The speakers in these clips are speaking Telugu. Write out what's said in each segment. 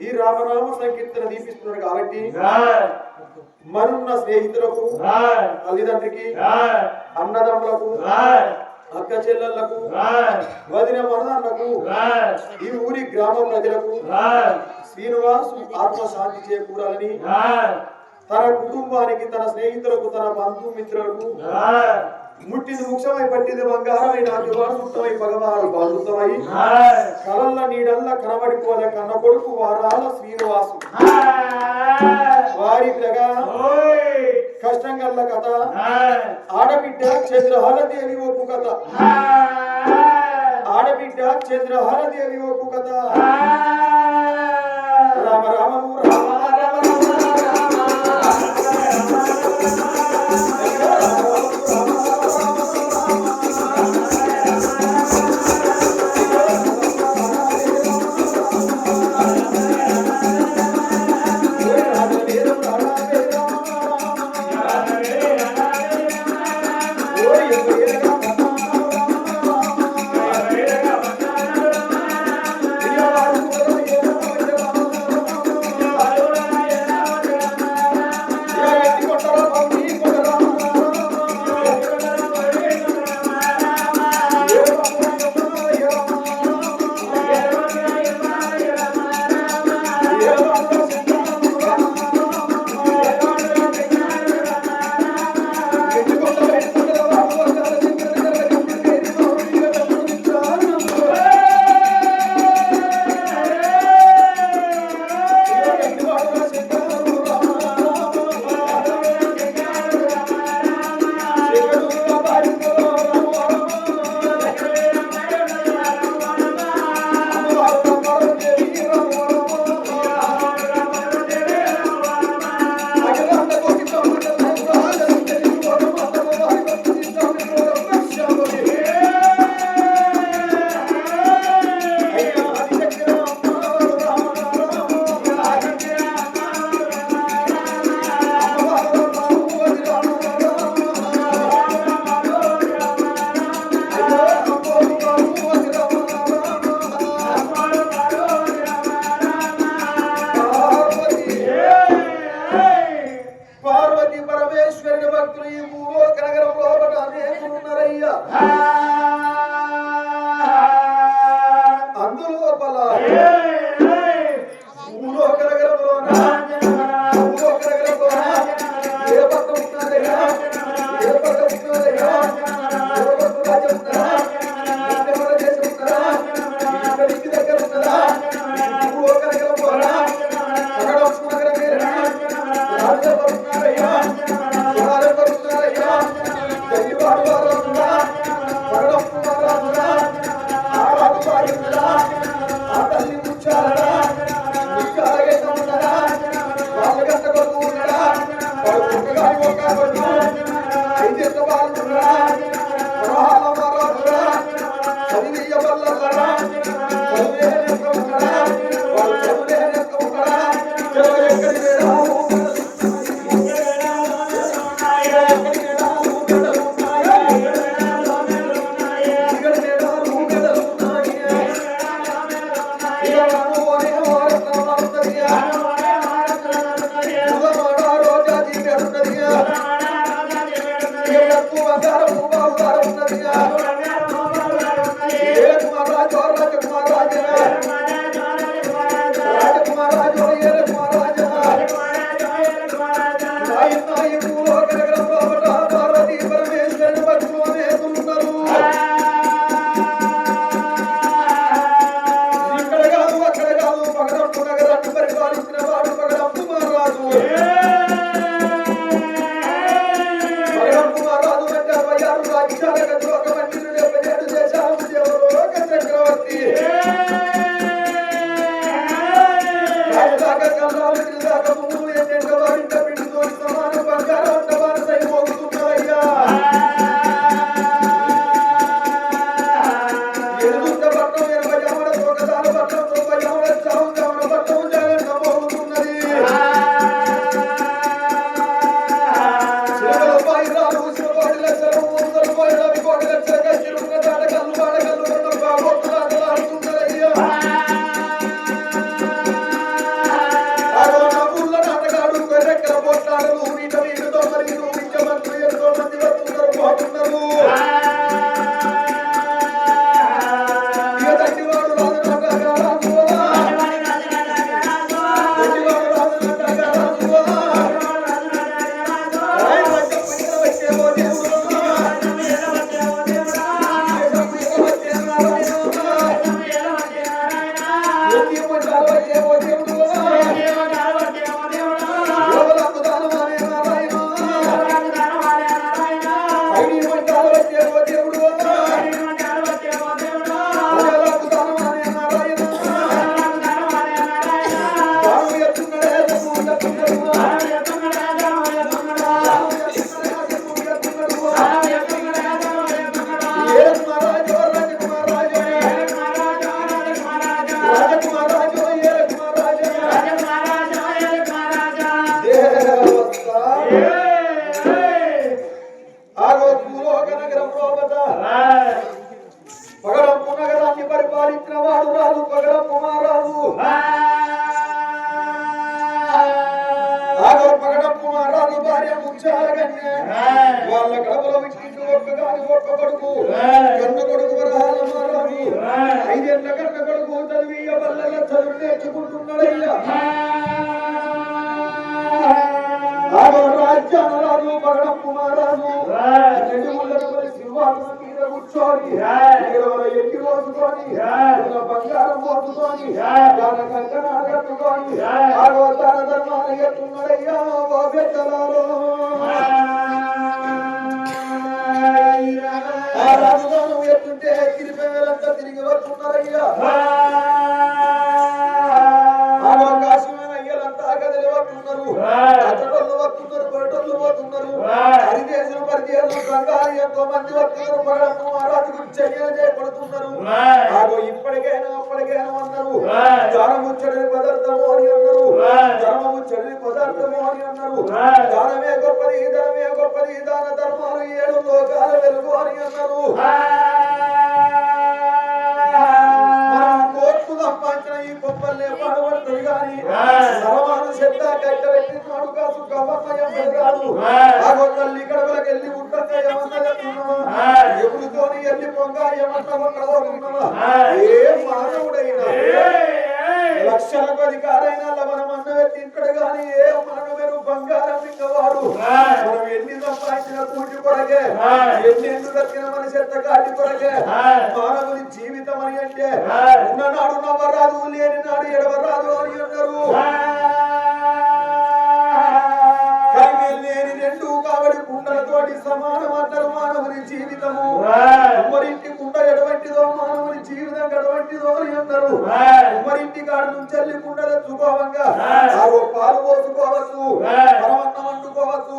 ఈ రామనామ సంకీర్తన దీపిస్తున్నాడు కాబట్టి మనున్న స్నేహితులకు తల్లిదండ్రికి అన్నదమ్ములకు అక్క చెల్లెళ్ళకు వదిన మనదన్నకు ఈ ఊరి గ్రామ ప్రజలకు శ్రీనివాస్ ఆత్మశాంతి చేకూరాలని తన కుటుంబానికి తన స్నేహితులకు తన బంధుమిత్రులకు ಮುಟ್ಟಿದ ಮುಕ್ಷಮೈ ಪಟ್ಟಿದ ಬಂಗಾರಮೈ ರಾಜವಾಡ ಸುತ್ತಮೈ ಪಗವಾರ ಬಾಲುತ್ತಮೈ ಕರಲ್ಲ ನೀಡಲ್ಲ ಕನಬಡಿಪೋಲ ಕನ್ನ ಕೊಡುಕು ವಾರಾಲ ಶ್ರೀನಿವಾಸು వారి కష్టం గల్ల కథ ఆడబిడ్డ చంద్రహర దేవి ఒప్పు కథ ఆడబిడ్డ చంద్రహర దేవి ఒప్పు కథ రామ రామము Let's go. వాళ్ళ కడపలో ఇచ్చింది ఒక్క కాదు ఒక్క కొడుకు. కన్న కొడుకు వరహాల ఐదేళ్ళ కన్న కొడుకు చదివి బల్ల చదువు నేర్చుకుంటున్నాడయ్యా. ఆ రాజుగాను ఎత్తుంటే వేలంతా తిరిగి వస్తున్నారయ్యా సరవాను చెత్త కట్ట పెట్టినాడు కాసు గమ్మయ్యం పెరగాడు ఆ గొప్పల్ని గడవలకు వెళ్ళి ఉంటుందా ఏమన్నా ఎప్పుడుతోని వెళ్ళి పొంగ ఏమన్నా ఉండబోతున్నావా ఏ మానవుడైనా లక్షలకు అధికారైన లవణ మన్న తింటాడు కానీ ఏ మానవుడు బంగారం తిన్నవాడు మనం ఎన్ని సంపాదించిన కూటి కొరకే ఎన్ని ఎన్ను దక్కిన మన చెత్త కాటి కొరకే. మానవుని జీవితం అని అంటే ఉన్ననాడు నవ్వరాదు లేని నాడు ఎడవరాదు అని అన్నారు. లేని రెండు కాబట్టి కుండలతోటి సమానం అన్నారు మానవుని జీవితము. ఎడవంటిదో అని అన్నారు ఉమ్మరింటి కాడు నుంచి వెళ్ళి కుండలు ఎత్తుకోవంగా. పాలు పోసుకోవచ్చు. పరమన్నం వండుకోవచ్చు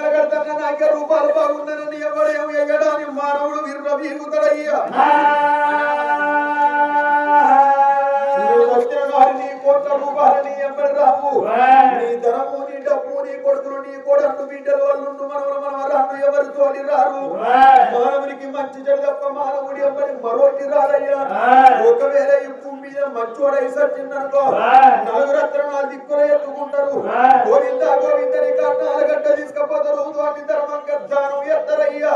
కడతాను నాకే రూపాయలు బాగుందని ఎవడేమో ఎగడాని మానవుడు ఎంబడి రావు నీ ధనము నీ డబ్బు నీ కొడుకులు నీ కోడళ్ళు బిడ్డలు వాళ్ళు మనవలు మనవరాళ్ళు ఎవరు తోడి రారు. మంచి చెడు తప్ప మానవుడి ఎంబడి మరొకటి రాదయ్యా. ఒకవేళ ఈ భూమి మీద మంచోడై సచ్చిందనుకో నలుగురు రత్నాలు దిక్కున ఎత్తుకుంటారు. గోవింద గోవిందని కర్ణాల గడ్డ తీసుకపోతారు. ధర్మంగా దానం ఎత్తరయ్యా.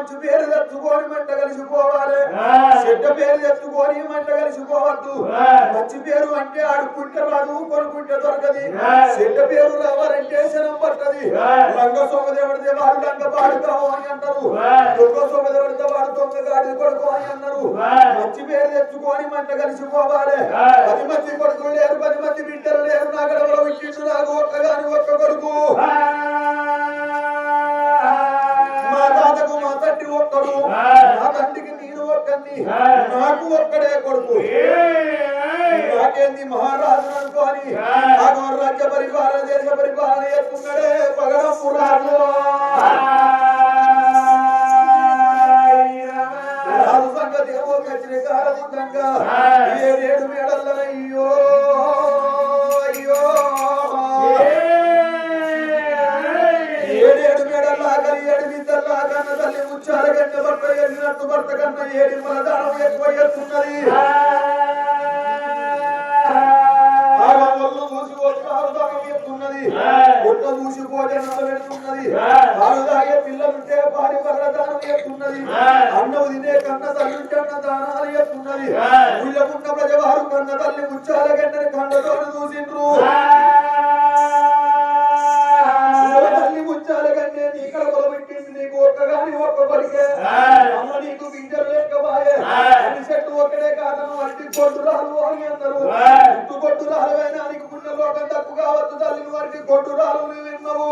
మంచి పేరు తెచ్చుకొని మంట కలిసిపోవాలి. చెడ్డ పేరు తెచ్చుకొని మంట కలిసిపోవద్దు. మంచి పేరు అంటే ఆడుకుంటే రాదు కొనుక్కుంటే దొరకది. చెడ్డ పేరు రావాలంటే శనం పట్టది. రంగ సోమదేవుడితే వాడు రంగ పాడుతావు అని అంటారు. దొంగ సోమదేవుడితే వాడు దొంగ గాడి కొడుకు అని అన్నారు మంచి పేరు తెచ్చుకొని మంట కలిసిపోవాలి. పది మంది కొడుకులు లేరు పది మంది బిడ్డలు లేరు. నా గడవలో ఇచ్చిండు నాకు ఒక్కగాని ఒక్క కొడుకు. ఒక్కడు నా తండ్రికి నేను ఒక్కడిని. నాకు ఒక్కడే కొడుకు. నాకేంది మహారాజు అనుకోని నాకు రాజ్య పరిపాలన దేశ పరిపాలన చేసుకున్నాడే పగడము రాజు రాజు సంగతి ఏమో కచ్చిన కాలముందంగా ఏడేడు మేడల్లనయ్యో. భర్త ఎల్లినట్టు భర్త కన్న ఏడి మన దానం ఎక్కువ ఎత్తున్నది గుట్ట మూసిపోతే తాగే పిల్లలుంటే పాడి దానం అన్నవు తినే కన్న తల్లి అన్న దానాలు ఊళ్ళకున్న ప్రజవారు కన్న తల్లి ముచ్చాల గంటని కండతో చూసిండ్రు కాదను అట్టి కొట్టు రాలు అని అన్నారు ఇట్టు కొట్టు రాలువైనా నీకు పుణ్య లోకం తల్లిని వారికి కొట్టు రాలు నువ్వు విన్నావు.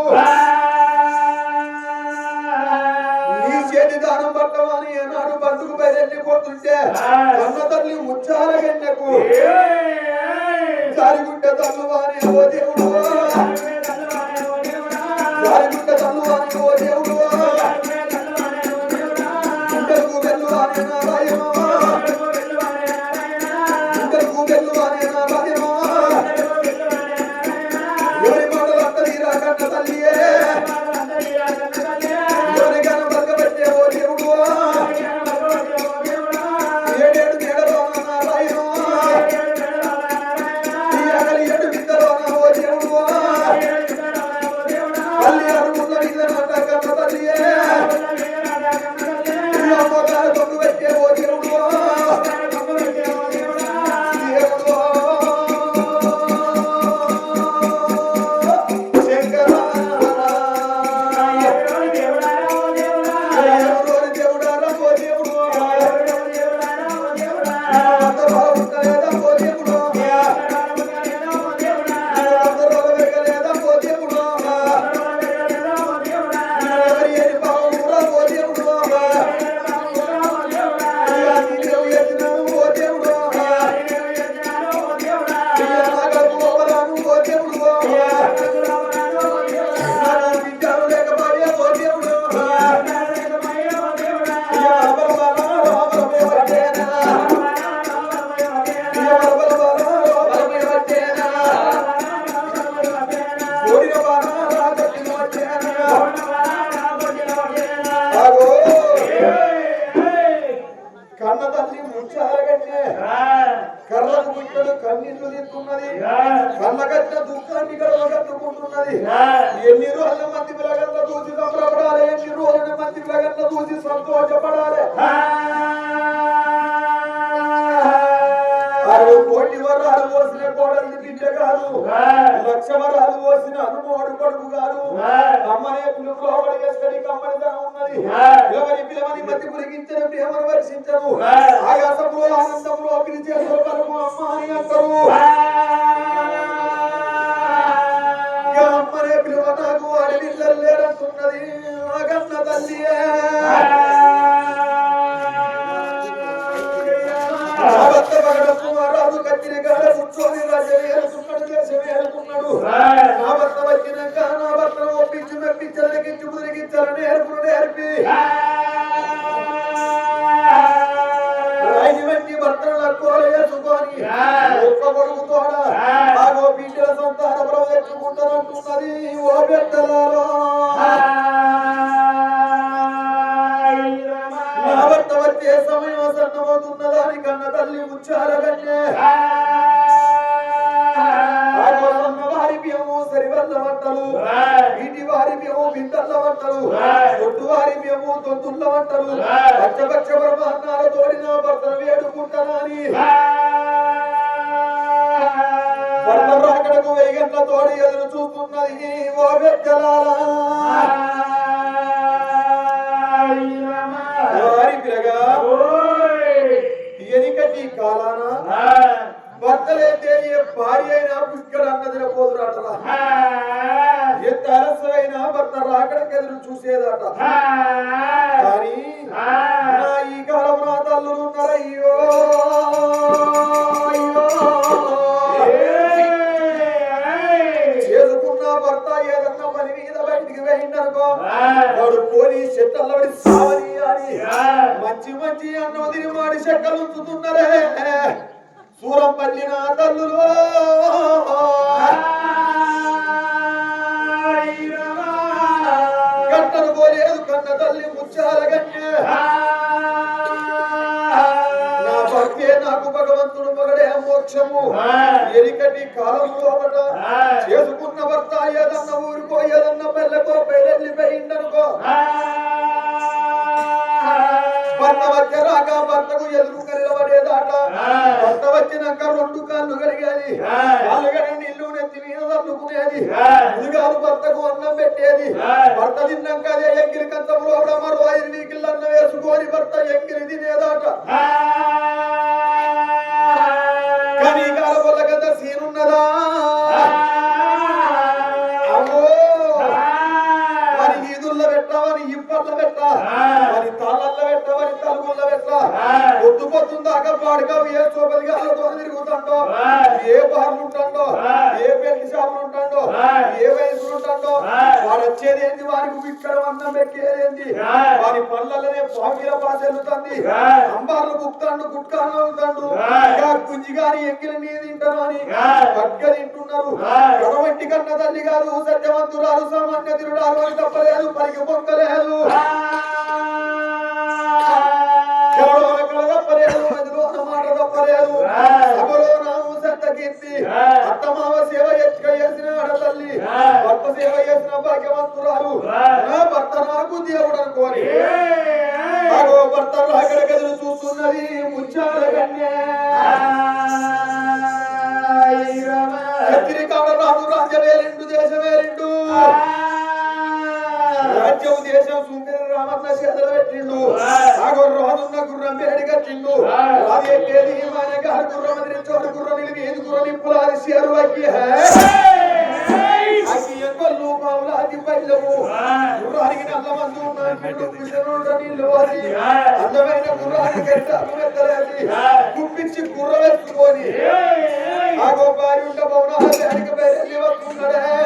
నీ చేతి దానం పట్టమని ఏనాడు బంధుకు బయలు పోతుంటే అన్న తల్లి ముచ్చాల గన్నెకు. జారిగుంట తల్లువాని ఓ దేవుడు గడవగట్టుకుంటున్నది ఎన్ని రోజుల మంది పిల్లగంట చూసి సంబరపడాలి ఎన్ని రోజుల మంది పిల్లగంట చూసి సంతోషపడాలి? అరవై కోటి వరాలు పోసిన కోడలి బిడ్డ కాదు లక్ష వరాలు పోసిన అనుమోడు కొడుకు కాదు అమ్మనే పిలుపు లోపలి ఎక్కడి కమ్మనిదనం ఉన్నది. ఎవరి పిలవని మతి పులిగించిన ప్రేమను వర్షించరు ఆయాసంలో ఆనందంలో పిలిచే సోపరము అమ్మ అని అంటారు. నా భర్త వచ్చినాక నా భర్తను ఒప్పించి మెప్పించాలని ఇచ్చి కుదిరిగించాలని నేర్పును నేర్పి వంటలు. వీటి వారి బియ్యము బిందల్ల వంటలు ఒట్టు వారి బియ్యము తొంతుల్ల వంటలు పచ్చపక్ష బ్రహ్మాండాల తోడి నా భర్తను వేడుకుంటానని భర్త రాకడకు వెయ్యన్న తోడి ఎదురు చూస్తున్నది ఓ బిడ్డలారా ఏ భార్య అయినా పుష్కర అన్నదిన పోదురాటరా ఎంత అలసైన భర్త రాకడకు ఎదురు చూసేదట. కానీ నా ఈ కాలం నా ఊరికో ఏదన్న పెళ్ళకో పెళ్ళిపోయిందనుకో భర్త వచ్చే రాక భర్తకు ఎదురు నిలబడేదాట భర్త వచ్చినాక రెండు కాళ్ళు కడిగేది. కాళ్ళు కడిగి ఇల్లు నెత్తి మీద తన్నుకునేది. ముదిగాలు భర్తకు అన్నం పెట్టేది. భర్త తిన్నాక అదే ఎంగిలి కంచంలో మరో ఐదు వీకిళ్ళు అన్నం వేసుకొని భర్త ఎంగిరి తినేదాట. పాడుగా ఏ గాలతో తిరుగుతాడో ఏ బార్లు ఉంటాడో ఏ పెళ్ళి షాపులు ఉంటాడో ఏ వయసులు ఉంటాడో వాడు వచ్చేది ఏంది? వారికి ఇక్కడ అన్నం పెట్టేది ఏంది? వారి పళ్ళలోనే పాగిల పాత వెళ్తుంది అంబార్లు బుక్తాడు గుట్కాలు అవుతాడు గుంజి గాని ఎక్కిన నీ తింటాను అని పక్క తింటున్నారు. ఎటువంటి కన్న తల్లి కాదు సత్యవంతురాలు సామాన్య తిరుడాలు అని తప్పలేదు పలికి పొక్కలేదు చెవులో ఎక్కడ తప్పలేదు సభలో నాము సత్త కీర్తి. అత్తమావ సేవ చేసిన ఆడతల్లి. భర్త సేవ చేసిన భాగ్యవంతురాలు. భర్త నాకు దేవుడు అనుకోని భర్త రాకడ గదులు చూస్తున్నది ముచ్చాల కత్తిరికాడ రాదు రాజ్యమే రెండు దేశమే రెండు. రాజ్యం దేశం సుందర రామన్న చేతులు పెట్టిండు. ఆగో రాజున్న గుర్రం పేడి కట్టిండు. అది ఎక్కేది మన గారి గుర్రం అది చోటు గుర్రం నిలిపి ఏది గుర్రం నిప్పులు అది సేరు అక్కి అక్కి అది గుర్రానికి నల్ల మందు అది అందమైన గుప్పించి గుర్ర ఆగో భార్య ఉండ వేడికి బయలు వస్తున్నాడే